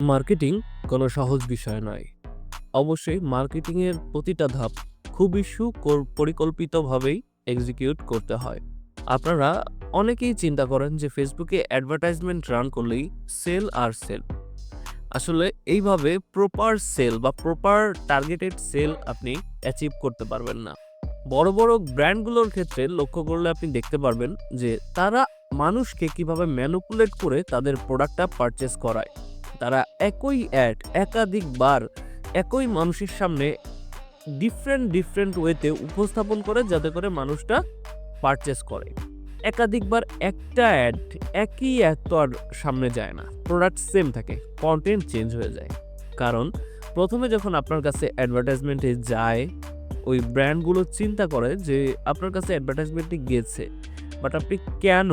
Marketing কোনো সহজ বিষয় নয়। অবশ্যই মার্কেটিংয়ের প্রতিটা ধাপ খুবই সুপরিকল্পিতভাবেই এক্সিকিউট করতে হয়। আপনারা অনেকেই চিন্তা করেন যে ফেসবুকে অ্যাডভার্টাইজমেন্ট রান করলেই সেল আর সেল আসলে এইভাবে প্রপার সেল বা প্রপার টার্গেটেড সেল আপনি অ্যাচিভ করতে পারবেন না। বড় বড় ব্র্যান্ডগুলোর ক্ষেত্রে লক্ষ্য করলে আপনি দেখতে পারবেন যে তারা মানুষকে কীভাবে ম্যানুপুলেট করে তাদের প্রোডাক্টটা পারচেস করায়। তারা একই অ্যাড একাধিকবার একই মানুষের সামনে ডিফারেন্ট ডিফারেন্ট ওয়েতে উপস্থাপন করে যাতে করে মানুষটা পারচেস করে। একাধিকবার একটা অ্যাড একই অ্যাড তো আর সামনে যায় না। প্রোডাক্ট সেম থাকে কন্টেন্ট চেঞ্জ হয়ে যায়। কারণ প্রথমে যখন আপনার কাছে অ্যাডভার্টাইজমেন্টে যায়, ওই ব্র্যান্ডগুলো চিন্তা করে যে আপনার কাছে অ্যাডভার্টাইজমেন্টে গেছে বাট আপনি কেন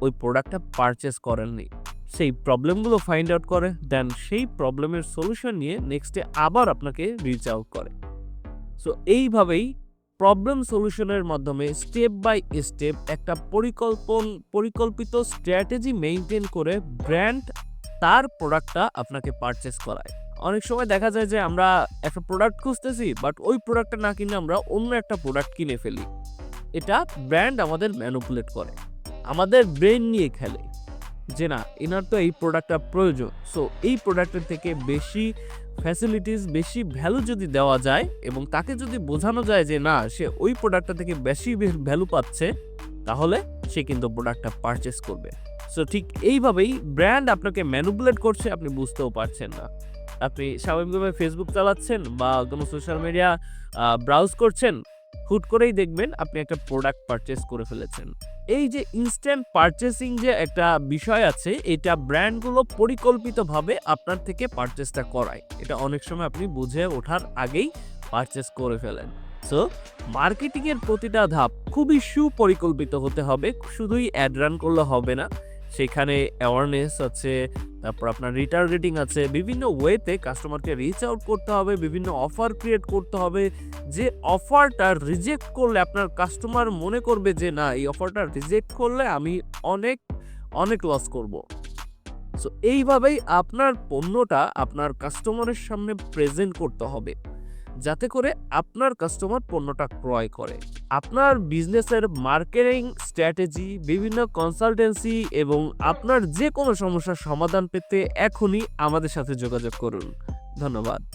ওই প্রোডাক্টটা পারচেস করেননি? সেই প্রবলেমগুলো ফাইন্ড আউট করে দেন সেই প্রবলেমের সলিউশন নিয়ে নেক্সটে আবার আপনাকে রিচ আউট করে। সো এইভাবেই প্রবলেম সলিউশনের মাধ্যমে স্টেপ বাই স্টেপ একটা পরিকল্পন, পরিকল্পিত স্ট্র্যাটেজি মেনটেন করে ব্র্যান্ড তার প্রোডাক্টটা আপনাকে পারচেস করায়। অনেক সময় দেখা যায় যে আমরা একটা প্রোডাক্ট খুঁজতেছি বাট ওই প্রোডাক্টটা না কিনে আমরা অন্য একটা প্রোডাক্ট কিনে ফেলি। এটা ব্র্যান্ড আমাদের ম্যানুপুলেট করে। আমাদের ব্রেন নিয়ে খেলে। যে না, এনার তো এই প্রোডাক্টটা প্রয়োজন। সো এই প্রোডাক্টের থেকে বেশি ফ্যাসিলিটিস বেশি ভ্যালু যদি দেওয়া যায় এবং তাকে যদি বোঝানো যায় যে না, সে ওই প্রোডাক্টটা থেকে বেশি ভ্যালু পাচ্ছে, তাহলে সে কিন্তু প্রোডাক্টটা পারচেস করবে। সো ঠিক এইভাবেই ব্র্যান্ড আপনাকে ম্যানুপুলেট করছে, আপনি বুঝতেও পারছেন না। আপনি স্বাভাবিকভাবে ফেসবুক চালাচ্ছেন বা কোনো সোশ্যাল মিডিয়া ব্রাউজ করছেন হুট করেই দেখবেন আপনি একটা প্রোডাক্ট পারচেস করে ফেলেছেন। এই যে ইনস্ট্যান্ট পারচেসিং যে একটা বিষয় আছে, এটা ব্র্যান্ডগুলো পরিকল্পিতভাবে আপনার থেকে পারচেসটা করায়। এটা অনেক সময় আপনি বুঝে ওঠার আগেই পারচেস করে ফেলেন। সো মার্কেটিংয়ের প্রতিটা ধাপ খুবই সুপরিকল্পিত হতে হবে। শুধুই অ্যাড রান করলে হবে না। সেখানে অ্যাওয়ারনেস আছে, তারপর আপনার রিটার্গেটিং আছে, বিভিন্ন ওয়েতে কাস্টমারকে রিচ আউট করতে হবে, বিভিন্ন অফার ক্রিয়েট করতে হবে। যে অফারটা রিজেক্ট করলে আপনার কাস্টমার মনে করবে যে, না, এই অফারটা রিজেক্ট করলে আমি অনেক অনেক লস করব। সো এইভাবেই আপনার পণ্যটা আপনার কাস্টমারের সামনে প্রেজেন্ট করতে হবে। যাতে করে আপনার কাস্টমার পণ্যটা ক্রয় করে। আপনার বিজনেসের মার্কেটিং স্ট্র্যাটেজি বিভিন্ন কনসালটেন্সি এবং আপনার যে কোনো সমস্যার সমাধান পেতে এখনই আমাদের সাথে যোগাযোগ করুন। ধন্যবাদ।